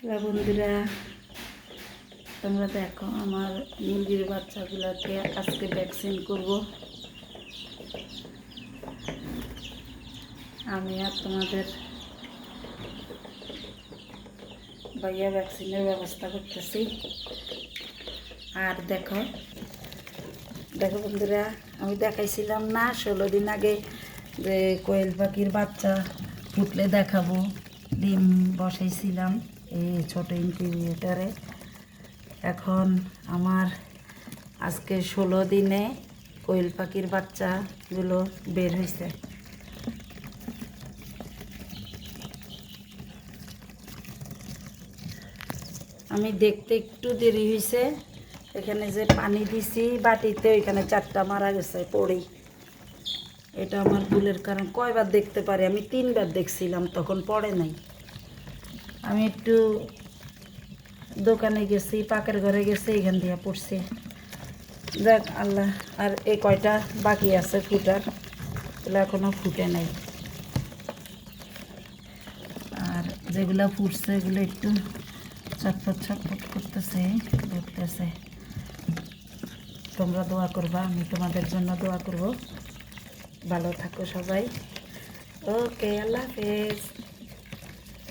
Hello বন্ধুরা, তোমরা দেখো আমার মুরগির বাচ্চাগুলোকে আজকে ভ্যাকসিন করব। আমি আর তোমাদের ভাইয়া ভ্যাকসিনের ব্যবস্থা করতেছি। আর দেখো দেখো বন্ধুরা, আমি দেখাইছিলাম না, ষোলো দিন আগে যে কোয়েল পাখির বাচ্চা ফুটলে দেখাবো, ডিম বসাইছিলাম। এই ছোট ইনকিউবেটারে। এখন আমার আজকে ষোলো দিনে কোয়েল পাখির বাচ্চাগুলো বের হয়েছে আমি দেখতে একটু দেরি হয়েছে এখানে যে পানি দিছি বাটিতে, ওইখানে চারটা মারা গেছে পড়েই এটা আমার ভুলের কারণ। কয়বার দেখতে পারি? আমি তিনবার দেখছিলাম, তখন পড়ে নাই। আমি একটু দোকানে গেছি, পাকের ঘরে গেছি, এখান দিয়ে পড়ছি। দেখ আল্লাহ, আর এই কয়টা বাকি আছে ফুটার? এগুলো এখনও ফুটে নাই। আর যেগুলো ফুটছে, এগুলো একটু চটপট ছটফট করতেছে, দেখতেছে। তোমরা দোয়া করবা, আমি তোমাদের জন্য দোয়া করব। ভালো থাকো সবাই। ওকে, আল্লাহ হাফেজ।